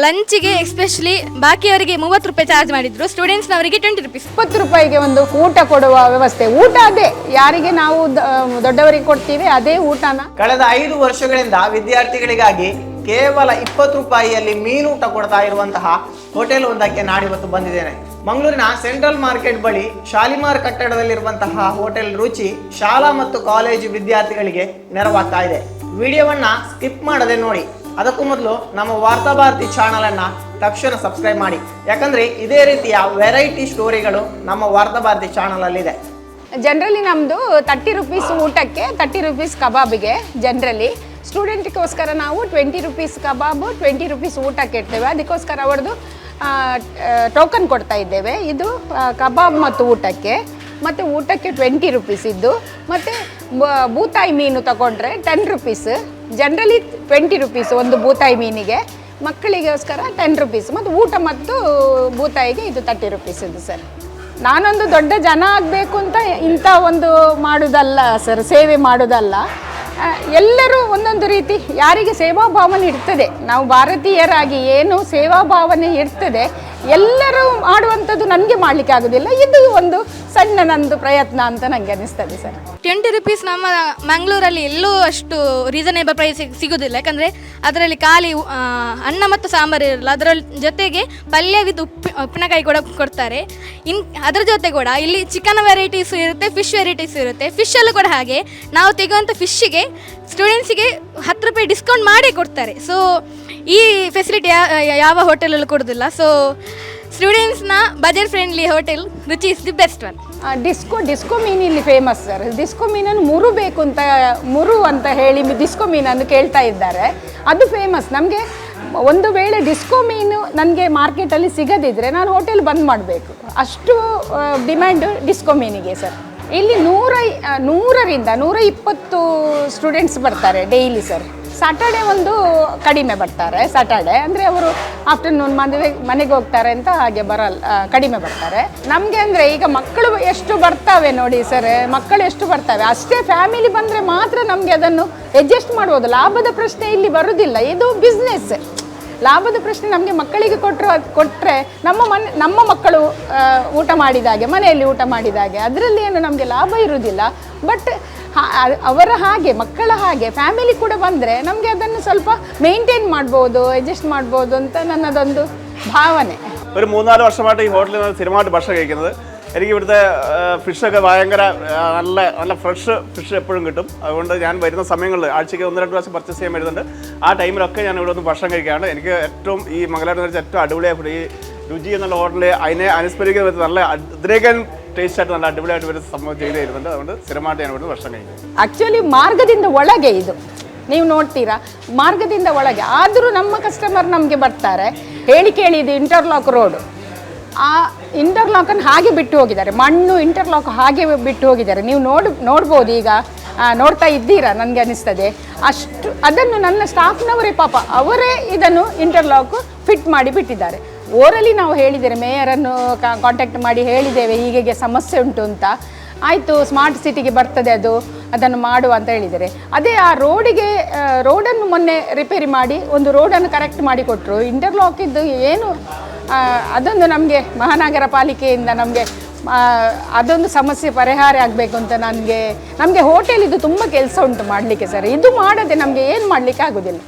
ಲಂಚಿಗೆ especially ಬಾಕಿಯವರಿಗೆ ಮೂವತ್ತು ರೂಪಾಯಿ charge ಮಾಡಿದ್ರು ಸ್ಟೂಡೆಂಟ್ಸ್ನವರಿಗೆ ಟ್ವೆಂಟಿ ರುಪೀಸ್. ಇಪ್ಪತ್ತು ರೂಪಾಯಿಗೆ ಒಂದು ಊಟ ಕೊಡುವ ವ್ಯವಸ್ಥೆ. ಊಟ ಅದೇ ಯಾರಿಗೆ ನಾವು ದ- ದೊಡ್ಡವರಿಗೆ ಕೊಡ್ತೀವಿ ಅದೇ ಊಟನ. ಕಳೆದ ಐದು ವರ್ಷಗಳಿಂದ ವಿದ್ಯಾರ್ಥಿಗಳಿಗಾಗಿ ಕೇವಲ ಇಪ್ಪತ್ತು ರೂಪಾಯಿಯಲ್ಲಿ ಮೀನೂಟ ಕೊಡ್ತಾ ಇರುವಂತಹ ಹೋಟೆಲ್ ಒಂದಕ್ಕೆ ನಾಡಿವತ್ತು ಬಂದಿದ್ದೇನೆ. ಮಂಗಳೂರಿನ ಸೆಂಟ್ರಲ್ ಮಾರ್ಕೆಟ್ ಬಳಿ ಶಾಲಿಮಾರ್ ಕಟ್ಟಡದಲ್ಲಿರುವಂತಹ ಹೋಟೆಲ್ ರುಚಿ ಶಾಲಾ ಮತ್ತು ಕಾಲೇಜು ವಿದ್ಯಾರ್ಥಿಗಳಿಗೆ ನೆರವಾಗ್ತಾ ಇದೆ. ವಿಡಿಯೋವನ್ನ ಸ್ಕಿಪ್ ಮಾಡದೆ ನೋಡಿ. ಅದಕ್ಕೂ ಮೊದಲು ನಮ್ಮ ವಾರ್ತಾಭಾರತಿ ಚಾನಲ್ ಅನ್ನ ತಕ್ಷಣ ಸಬ್ಸ್ಕ್ರೈಬ್ ಮಾಡಿ. ಯಾಕಂದ್ರೆ ಇದೇ ರೀತಿಯ ವೆರೈಟಿ ಸ್ಟೋರಿಗಳು ನಮ್ಮ ವಾರ್ತಾಭಾರತಿ ಚಾನಲ್ ಅಲ್ಲಿದೆ ಜನರಲಿ ನಮ್ಮದು ತರ್ಟಿ ರುಪೀಸ್ ಊಟಕ್ಕೆ ತರ್ಟಿ ರುಪೀಸ್ ಕಬಾಬಿಗೆ ಜನರಲಿ ಸ್ಟೂಡೆಂಟ್ಗೋಸ್ಕರ ನಾವು ಟ್ವೆಂಟಿ ರುಪೀಸ್ ಕಬಾಬು ಟ್ವೆಂಟಿ ರುಪೀಸ್ ಊಟಕ್ಕೆ ಇಡ್ತೇವೆ. ಅದಕ್ಕೋಸ್ಕರ ಅವ್ರದ್ದು ಟೋಕನ್ ಕೊಡ್ತಾ ಇದ್ದೇವೆ. ಇದು ಕಬಾಬ್ ಮತ್ತು ಊಟಕ್ಕೆ. ಮತ್ತು ಊಟಕ್ಕೆ ಟ್ವೆಂಟಿ ರುಪೀಸ್ ಇದ್ದು, ಮತ್ತು ಬೂತಾಯಿ ಮೀನು ತಗೊಂಡ್ರೆ ten rupees generally twenty rupees ಒಂದು ಬೂತಾಯಿ ಮೀನಿಗೆ. ಮಕ್ಕಳಿಗೋಸ್ಕರ ಟೆನ್ ರುಪೀಸ್ ಮತ್ತು ಊಟ ಮತ್ತು ಬೂತಾಯಿಗೆ ಇದು ತರ್ಟಿ ರುಪೀಸ್ ಇದು ಸರ್ ನಾನೊಂದು ದೊಡ್ಡ ಜನ ಆಗಬೇಕು ಅಂತ ಇಂಥ ಒಂದು ಮಾಡೋದಲ್ಲ ಸರ್ ಸೇವೆ ಮಾಡೋದಲ್ಲ. ಎಲ್ಲರೂ ಒಂದೊಂದು ರೀತಿ ಯಾರಿಗೆ ಸೇವಾ ಭಾವನೆ ಇರ್ತದೆ. ನಾವು ಭಾರತೀಯರಾಗಿ ಏನು ಸೇವಾ ಭಾವನೆ ಇರ್ತದೆ ಎಲ್ಲರೂ ಮಾಡುವಂಥದ್ದು ನನಗೆ ಮಾಡಲಿಕ್ಕೆ ಆಗೋದಿಲ್ಲ. ಇದು ಒಂದು ಸಣ್ಣ ನಂದು ಪ್ರಯತ್ನ ಅಂತ ನನಗೆ ಅನಿಸ್ತದೆ ಸರ್. ಟ್ವೆಂಟಿ ರುಪೀಸ್ ನಮ್ಮ ಮಂಗಳೂರಲ್ಲಿ ಎಲ್ಲೂ ಅಷ್ಟು ರೀಸನೇಬಲ್ ಪ್ರೈಸ್ ಸಿಗೋದಿಲ್ಲ. ಯಾಕಂದರೆ ಅದರಲ್ಲಿ ಖಾಲಿ ಅನ್ನ ಮತ್ತು ಸಾಂಬಾರು ಇರಲ್ಲ. ಅದರ ಜೊತೆಗೆ ಪಲ್ಯ ಉಪ್ಪಿ, ಉಪ್ಪಿನಕಾಯಿ ಕೂಡ ಕೊಡ್ತಾರೆ. ಇನ್, ಅದರ ಜೊತೆ ಕೂಡ ಇಲ್ಲಿ ಚಿಕನ್ ವೆರೈಟೀಸ್ ಇರುತ್ತೆ ಫಿಶ್ ವೆರೈಟೀಸ್ ಇರುತ್ತೆ. ಫಿಶಲ್ಲೂ ಕೂಡ ಹಾಗೆ. ನಾವು ತೆಗೆಯುವಂಥ ಫಿಶ್ಶಿಗೆ ಸ್ಟೂಡೆಂಟ್ಸಿಗೆ ಹತ್ತು ರೂಪಾಯಿ ಡಿಸ್ಕೌಂಟ್ ಮಾಡಿ ಕೊಡ್ತಾರೆ. ಸೊ ಈ ಫೆಸಿಲಿಟಿ ಯಾವ ಹೋಟೆಲಲ್ಲೂ ಕೊಡೋದಿಲ್ಲ. ಸೊ ಸ್ಟೂಡೆಂಟ್ಸ್ನ ಬಜೆಟ್ ಫ್ರೆಂಡ್ಲಿ ಹೋಟೆಲ್ ರುಚಿ is the best one disco disco ಮೀನು ಇಲ್ಲಿ ಫೇಮಸ್ ಸರ್ ಡಿಸ್ಕೋ ಮೀನನ್ನು ಮುರು ಬೇಕು ಅಂತ, ಮುರು ಅಂತ ಹೇಳಿ ಡಿಸ್ಕೋ ಮೀನನ್ನು ಕೇಳ್ತಾ ಇದ್ದಾರೆ. ಅದು ಫೇಮಸ್ ನಮಗೆ ಒಂದು ವೇಳೆ ಡಿಸ್ಕೋ ಮೀನು ನನಗೆ ಮಾರ್ಕೆಟಲ್ಲಿ ಸಿಗದಿದ್ದರೆ ನಾನು ಹೋಟೆಲ್ ಬಂದ್ ಮಾಡಬೇಕು. ಅಷ್ಟು ಡಿಮ್ಯಾಂಡು ಡಿಸ್ಕೋ ಮೀನಿಗೆ ಸರ್ ಇಲ್ಲಿ ನೂರ ನೂರರಿಂದ ನೂರ ಇಪ್ಪತ್ತು ಸ್ಟೂಡೆಂಟ್ಸ್ ಬರ್ತಾರೆ ಡೈಲಿ ಸರ್ ಸಾಟರ್ಡೆ ಒಂದು ಕಡಿಮೆ ಬರ್ತಾರೆ ಸಾಟರ್ಡೆ ಅಂದರೆ ಅವರು ಆಫ್ಟರ್ನೂನ್ ಮದುವೆ, ಮನೆಗೆ ಹೋಗ್ತಾರೆ ಅಂತ ಹಾಗೆ ಬರಲ್ಲ ಕಡಿಮೆ ಬರ್ತಾರೆ. ನಮಗೆ ಅಂದರೆ ಈಗ ಮಕ್ಕಳು ಎಷ್ಟು ಬರ್ತವೆ ನೋಡಿ ಸರ್ ಮಕ್ಕಳು ಎಷ್ಟು ಬರ್ತವೆ? ಅಷ್ಟೇ ಫ್ಯಾಮಿಲಿ ಬಂದರೆ ಮಾತ್ರ ನಮಗೆ ಅದನ್ನು ಅಡ್ಜಸ್ಟ್ ಮಾಡ್ಬೋದು ಲಾಭದ ಪ್ರಶ್ನೆ ಇಲ್ಲಿ ಬರುವುದಿಲ್ಲ ಇದು ಬಿಸ್ನೆಸ್ ಲಾಭದ ಪ್ರಶ್ನೆ ನಮಗೆ ಮಕ್ಕಳಿಗೆ ಕೊಟ್ಟರು ಕೊಟ್ಟರೆ ನಮ್ಮ ಮನೆ ನಮ್ಮ ಮಕ್ಕಳು ಆ, ಊಟ ಮಾಡಿದಾಗೆ ಮನೆಯಲ್ಲಿ ಊಟ ಮಾಡಿದಾಗೆ ಅದರಲ್ಲಿ ಏನು ನಮಗೆ ಲಾಭ ಇರುವುದಿಲ್ಲ ಬಟ್ ಅವರ ಹಾಗೆ ಮಕ್ಕಳ ಹಾಗೆ ಫ್ಯಾಮಿಲಿ ಕೂಡ ಬಂದರೆ ನಮಗೆ ಅದನ್ನು ಸ್ವಲ್ಪ ಮೇಂಟೈನ್ ಮಾಡ್ಬೋದು അഡ്ജസ്റ്റ് ಮಾಡ್ಬೋದು ಅಂತ നന്നതൊരു ഭാവന ഒരു മൂന്നാല് വർഷമായിട്ട് ഈ ഹോട്ടലിൽ നിന്ന് സ്ഥിരമായിട്ട് ഭക്ഷണം കഴിക്കുന്നത് എനിക്ക് ഇവിടുത്തെ ഫിഷൊക്കെ ഭയങ്കര ആ, നല്ല നല്ല ഫ്രഷ് ഫിഷ് എപ്പോഴും കിട്ടും അതുകൊണ്ട് ഞാൻ വരുന്ന സമയങ്ങളിൽ ആഴ്ചയ്ക്ക് ഒന്ന് രണ്ട് പ്രാവശ്യം പർച്ചേസ് ചെയ്യാൻ വരുന്നുണ്ട് ആ ടൈമിലൊക്കെ ഞാൻ ഇവിടെ ഒന്ന് ഭക്ഷണം കഴിക്കാറുണ്ട് എനിക്ക് ഏറ്റവും ഈ മംഗലാപുരം എന്ന് വെച്ചാൽ ഏറ്റവും അടിപൊളിയായ ഫുഡ് ഈ രുചി എന്നുള്ള ഹോട്ടലിൽ അതിനെ അനുസ്മരിക്കുന്ന വിധത്തിൽ നല്ല അ- ഇതിനേക്കാൾ ടേസ്റ്റ് ആയിട്ട് നല്ല അടിപൊളിയായിട്ട് ഒരു സംഭവം ചെയ്ത് തരുന്നുണ്ട് അതുകൊണ്ട് സ്ഥിരമായിട്ട് ഞാൻ ഇവിടുന്ന് ഭക്ഷണം കഴിക്കും ಆ್ಯಕ್ಚುಲಿ ಮಾರ್ಗದಿಂದ ಒಳಗೆ ಇದು ನೀವು ನೋಡ್ತೀರಾ ಮಾರ್ಗದಿಂದ ಒಳಗೆ ಆದರೂ ನಮ್ಮ ಕಸ್ಟಮರ್ ನಮಗೆ ಬರ್ತಾರೆ ಹೇಳಿ ಕೇಳಿ ಇದು ಇಂಟರ್ಲಾಕ್ ರೋಡು ಆ ಇಂಟರ್ಲಾಕನ್ನು ಹಾಗೆ ಬಿಟ್ಟು ಹೋಗಿದ್ದಾರೆ. ಮಣ್ಣು ಇಂಟರ್ಲಾಕ್ ಹಾಗೆ ಬಿಟ್ಟು ಹೋಗಿದ್ದಾರೆ. ನೀವು ನೋಡ್, ನೋಡ್ಬೋದು ಈಗ. ನೋಡ್ತಾ ಇದ್ದೀರಾ? ನನಗೆ ಅನಿಸ್ತದೆ. ಅಷ್ಟು, ಅದನ್ನು ನನ್ನ ಸ್ಟಾಫ್ನವರೇ ಪಾಪ ಅವರೇ ಇದನ್ನು ಇಂಟರ್ಲಾಕ್ ಫಿಟ್ ಮಾಡಿ ಬಿಟ್ಟಿದ್ದಾರೆ. ಓರಲಿ ನಾವು ಹೇಳಿದ್ದೇವೆ ಮೇಯರನ್ನು ಕಾಂಟ್ಯಾಕ್ಟ್ ಮಾಡಿ ಹೇಳಿದ್ದೇವೆ ಹೀಗೆ ಸಮಸ್ಯೆ ಉಂಟು ಅಂತ. ಆಯಿತು ಸ್ಮಾರ್ಟ್ ಸಿಟಿಗೆ ಬರ್ತದೆ ಅದು. ಅದನ್ನು ಮಾಡುವ ಅಂತ ಹೇಳಿದರೆ ಅದೇ ಆ ರೋಡಿಗೆ ರೋಡನ್ನು ಮೊನ್ನೆ ರಿಪೇರಿ ಮಾಡಿ, ಒಂದು ರೋಡನ್ನು ಕರೆಕ್ಟ್ ಮಾಡಿ ಕೊಟ್ಟರು ಇಂಟರ್ಲಾಕ್ ಇದ್ದು ಏನು ಅದೊಂದು ನಮಗೆ ಮಹಾನಗರ ಪಾಲಿಕೆಯಿಂದ ನಮಗೆ ಅದೊಂದು ಸಮಸ್ಯೆ ಪರಿಹಾರ ಆಗಬೇಕು ಅಂತ ನನಗೆ, ನಮಗೆ ಹೋಟೆಲ್ ಇದು ತುಂಬ ಕೆಲಸ ಉಂಟು ಮಾಡಲಿಕ್ಕೆ ಸರ್. ಇದು ಮಾಡದೆ ನಮಗೆ ಏನು ಮಾಡಲಿಕ್ಕೆ ಆಗೋದಿಲ್ಲ.